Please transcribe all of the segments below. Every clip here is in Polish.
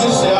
Jesus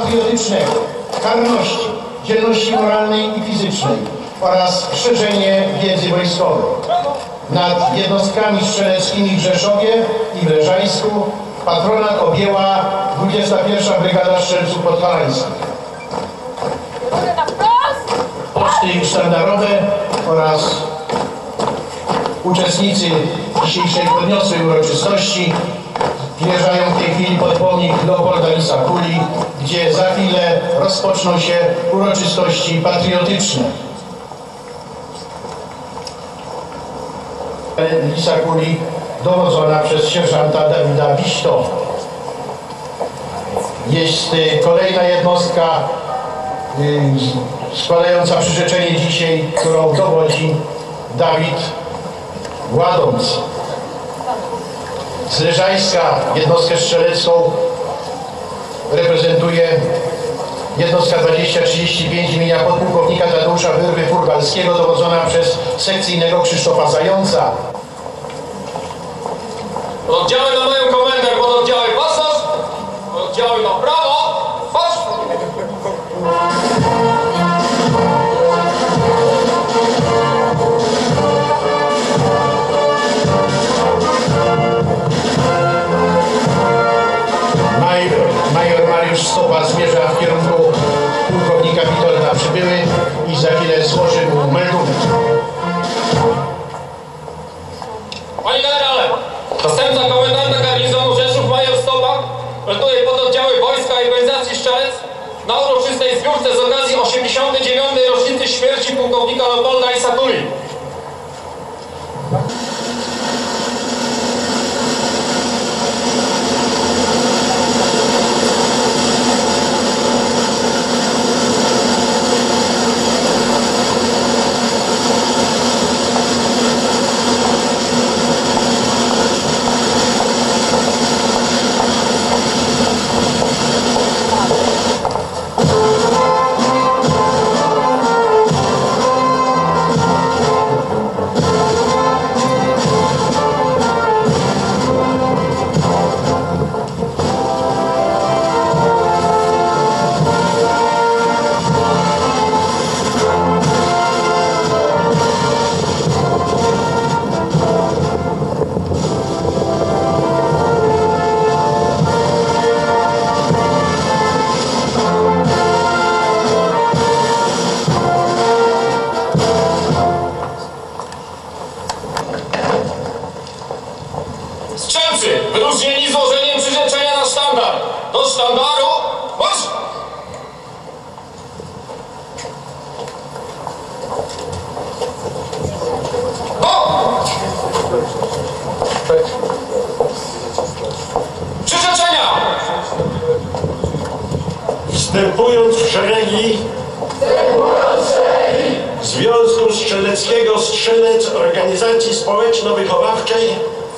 patriotycznego, karności, dzielności moralnej i fizycznej oraz szerzenie wiedzy wojskowej. Nad jednostkami strzeleckimi w Rzeszowie i w Leżajsku patronat objęła 21. Brygada Strzelców Podhalańskich. Poczty sztandarowe oraz uczestnicy dzisiejszej podniosłej uroczystości wjeżdżają w tej chwili pod pomnik Leopolda Lisa Kuli, gdzie za chwilę rozpoczną się uroczystości patriotyczne. Lisa Kuli dowodzona przez sierżanta Dawida Wiśto. Jest y, kolejna jednostka y, składająca przyrzeczenie dzisiaj, którą dowodzi Dawid Ładąc. Z Leżajska jednostkę strzelecką reprezentuje jednostka 2035 imienia podpułkownika Tadeusza Wyrwy Furgalskiego dowodzona przez sekcyjnego Krzysztofa Zająca. Przybyły i za chwilę złoży mu meldunek. Panie generale, zastępca komendanta garnizonu Rzeszów major Stopa melduje pododdziały wojska i organizacji Strzelec na uroczystej zbiórce z okazji 89. rocznicy śmierci pułkownika Leopolda Isatuli. Strzelcy, wyróżnieni złożeniem przyrzeczenia na sztandar. Do sztandaru, marsz! Przyrzeczenia! Wstępując w szeregi Związku Strzeleckiego Strzelec Organizacji Społeczno-Wychowawczej